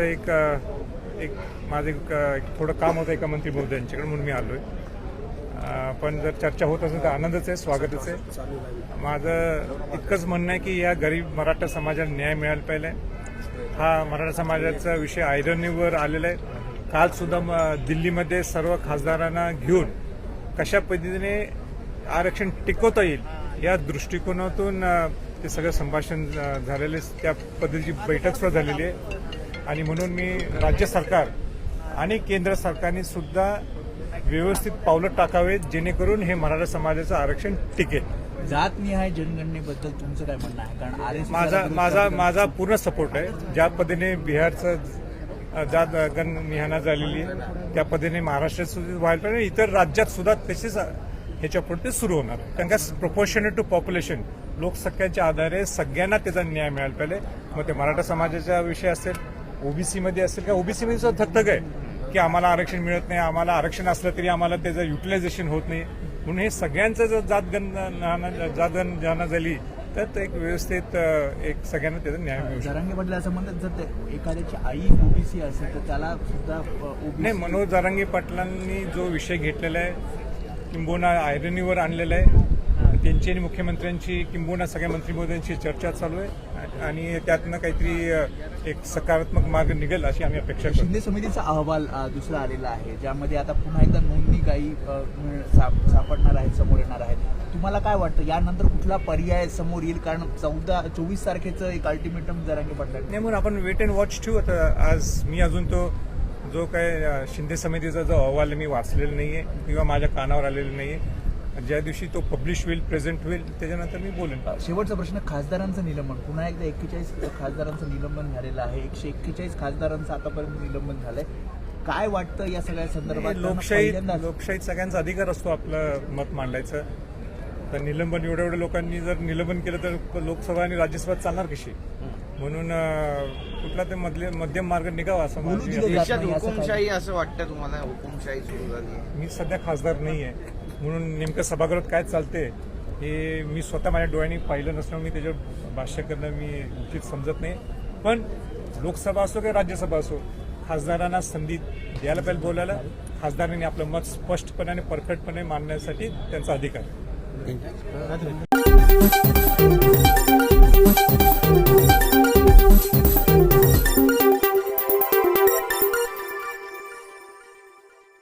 एक एक माझं एक एक थोडं काम होतं एका मंत्री महोदयांच्याकडे म्हणून मी आलो आहे पण जर चर्चा होत असेल तर आनंदच आहे स्वागतच आहे. माझं इतकंच म्हणणं आहे की या गरीब मराठा समाजाला न्याय मिळायला पाहिजे. हा मराठा समाजाचा विषय आयरनीवर आलेला आहे. काल सुद्धा दिल्लीमध्ये सर्व खासदारांना घेऊन कशा पद्धतीने आरक्षण टिकवता येईल या दृष्टिकोनातून ते सगळं संभाषण झालेले त्या पद्धतीची बैठक सुद्धा झालेली आहे. आणि म्हणून मी राज्य सरकार आणि केंद्र सरकारने सुद्धा व्यवस्थित पावलं टाकावेत जेणेकरून हे मराठा समाजाचं आरक्षण टिकेल. जातनिहाय जनगणनेबद्दल तुमचं काय म्हणणं आहे? कारण माझा माझा माझा पूर्ण सपोर्ट आहे. ज्या पद्धतीने बिहारचं जात गण निहाना झालेली आहे. त्या पद्धतीने महाराष्ट्रात सुद्धा व्हायला पाहिजे. इतर राज्यात सुद्धा तसेच ह्याच्या पुढे सुरू होणार कारण का प्रपोर्शनेट टू पॉप्युलेशन लोकसंख्येच्या आधारे सगळ्यांना त्याचा न्याय मिळायला पाहिजे. मग ते मराठा समाजाचा विषय असेल ओबीसीमध्ये असेल का ओबीसीमध्ये सुद्धा धगधग आहे की आम्हाला आरक्षण मिळत नाही आम्हाला आरक्षण असलं तरी आम्हाला त्याचं युटिलायझेशन होत नाही. म्हणून हे सगळ्यांचं जर जातगण जातगण जाणं झाली तर ते एक व्यवस्थित एक सगळ्यांना त्याचा न्याय मिळू जरांगे पाटील असं म्हणतात जर ते एखाद्याची आई ओबीसी असेल तर त्याला सुद्धा नाही मनोज जारांगे पाटलांनी जो विषय घेतलेला आहे किंबोना आयरनीवर आणलेला आहे त्यांची आणि मुख्यमंत्र्यांची किंबोना सगळ्या मंत्रिमंत्र्यांची चर्चा चालू आहे. आणि त्यातनं काहीतरी एक सकारात्मक मार्ग निघेल अशी आम्ही अपेक्षा करतो. शिंदे समितीचा अहवाल दुसरा आलेला आहे ज्यामध्ये आता पुन्हा एकदा नोंदणी काही सापडणार आहेत समोर येणार आहेत तुम्हाला काय वाटतं यानंतर कुठला पर्याय समोर येईल? कारण चौदा चोवीस तारखेचं एक अल्टिमेटम जरांगे पाटलांनी नाही म्हणून आपण वेट अँड वॉच ठेवू आता आज मी अजून तो जो काय शिंदे समितीचा जो अहवाल आहे मी वाचलेला नाहीये किंवा माझ्या कानावर आलेला नाहीये. ज्या दिवशी तो पब्लिश होईल प्रेझेंट होईल त्याच्यानंतर मी बोलेन. शेवटचा प्रश्न खासदारांचं निलंबन. पुन्हा एकदा एक्केचाळीस खासदारांचं निलंबन झालेलं आहे. एकशे एक्केचाळीस खासदारांचं आतापर्यंत निलंबन झालंय. काय वाटतं या सगळ्या संदर्भात? लोकशाही लोकशाहीत सगळ्यांचा अधिकार असतो आपलं मत मांडायचं. तर निलंबन एवढ्या एवढ्या लोकांनी जर निलंबन केलं तर लोकसभा आणि राज्यसभा चालणार कशी? म्हणून कुठला ते मधले मध्यम मार्ग निघावा असं? हुकुमशाही असं वाटतं तुम्हाला? हुकुमशाही सुरू झाली. मी सध्या खासदार नाही आहे म्हणून नेमकं सभागृहात काय चालते हे मी स्वतः माझ्या डोळ्यांनी पाहिलं नसल्यामुळे मी त्याच्यावर भाष्य करणं मी उचित समजत नाही. पण लोकसभा असो किंवा राज्यसभा असो खासदारांना संधी द्यायला पाहिजे बोलायला खासदारांनी आपलं मत स्पष्टपणे आणि परखडपणे मांडण्यासाठी त्यांचा अधिकार आहे.